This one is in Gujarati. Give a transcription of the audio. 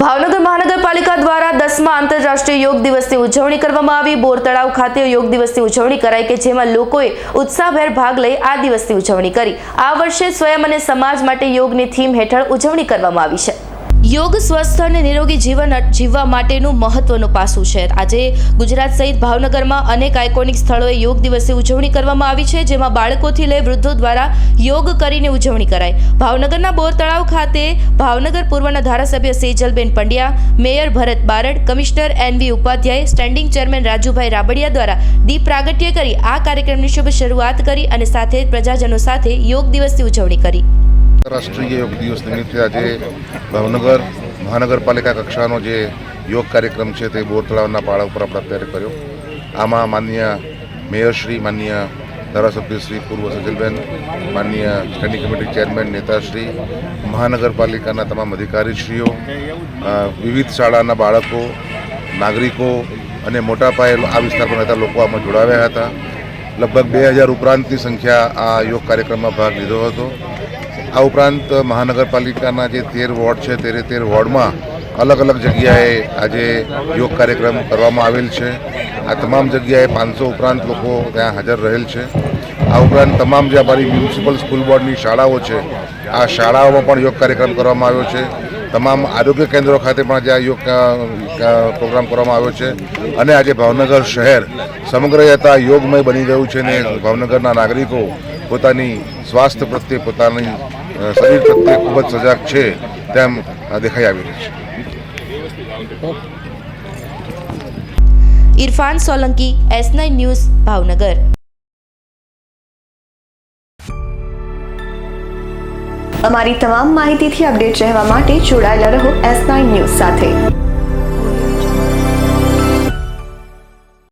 ભાવનગર મહાનગરપાલિકા દ્વારા દસમા આંતરરાષ્ટ્રીય યોગ દિવસની ઉજવણી કરવામાં આવી. બોર તળાવ ખાતે યોગ દિવસની ઉજવણી કરાઈ કે જેમાં લોકોએ ઉત્સાહભેર ભાગ લઈ આ દિવસની ઉજવણી કરી. આ વર્ષે સ્વયં અને સમાજ માટે યોગની થીમ હેઠળ ઉજવણી કરવામાં આવી છે. યોગ સ્વસ્થ અને નિરોગી જીવન જીવવા માટેનું મહત્વનું પાસું છે. આજે ગુજરાત સહિત ભાવનગરમાં અનેક આઇકોનિક સ્થળોએ યોગ દિવસે ઉજવણી કરવામાં આવી છે, જેમાં બાળકોથી લઈ વૃદ્ધો દ્વારા યોગ કરીને ઉજવણી કરાઈ. ભાવનગરના બોર તળાવ ખાતે ભાવનગર પૂર્વના ધારાસભ્ય Sejalben Pandya, mayor Bharat Barad, commissioner N V Upadhyay, standing chairman Rajubhai Rabadiya દ્વારા દીપ પ્રાગટ્ય કરી આ કાર્યક્રમની શુભ શરૂઆત કરી અને સાથે પ્રજાજનો સાથે યોગ દિવસની ઉજવણી કરી. રાષ્ટ્રીય યોગ દિવસ નિમિત્તે આજે ભાવનગર મહાનગરપાલિકા કક્ષાનો જે યોગ કાર્યક્રમ છે તે બોર તળાવના પાળા ઉપર આપણે અત્યારે કર્યો. આમાં માન્ય મેયરશ્રી માન્ય ધારાસભ્યશ્રી પૂર્વ સજલબેન, માનનીય સ્ટેન્ડિંગ કમિટી ચેરમેન નેતાશ્રી, મહાનગરપાલિકાના તમામ અધિકારીશ્રીઓ વિવિધ શાળાના બાળકો, નાગરિકો અને મોટા પાયે આ વિસ્તારમાં રહેતા લોકો આમાં જોડાવ્યા હતા. લગભગ બે હજાર ઉપરાંતની સંખ્યા આ યોગ કાર્યક્રમમાં ભાગ લીધો હતો. આ ઉપરાંત મહાનગરપાલિકાના જે તેર વોર્ડ છે, તેરે તેર વોર્ડમાં અલગ અલગ જગ્યાએ આજે યોગ કાર્યક્રમ કરવામાં આવેલ છે. આ તમામ જગ્યાએ પાંચસો ઉપરાંત લોકો ત્યાં હાજર રહેલ છે. આ ઉપરાંત તમામ જે અમારી મ્યુનિસિપલ સ્કૂલ બોર્ડની શાળાઓ છે, આ શાળાઓમાં પણ યોગ કાર્યક્રમ કરવામાં આવ્યો છે. તમામ આરોગ્ય કેન્દ્રો ખાતે પણ આજે આ યોગ પ્રોગ્રામ કરવામાં આવ્યો છે. અને આજે ભાવનગર શહેર સમગ્ર જતા યોગમય બની ગયું છે ને ભાવનગરના નાગરિકો પોતાની સ્વાસ્થ્ય પ્રત્યે પોતાની શરીર પ્રત્યે ખૂબ જ સજાગ છે તેમ દેખાઈ આવી રહ્યું છે. Irfan Solanki S nine news Bhavnagar. અમારી તમામ માહિતીથી અપડેટ રહેવા માટે જોડાયેલા રહો એસ નાઇન ન્યૂઝ સાથે.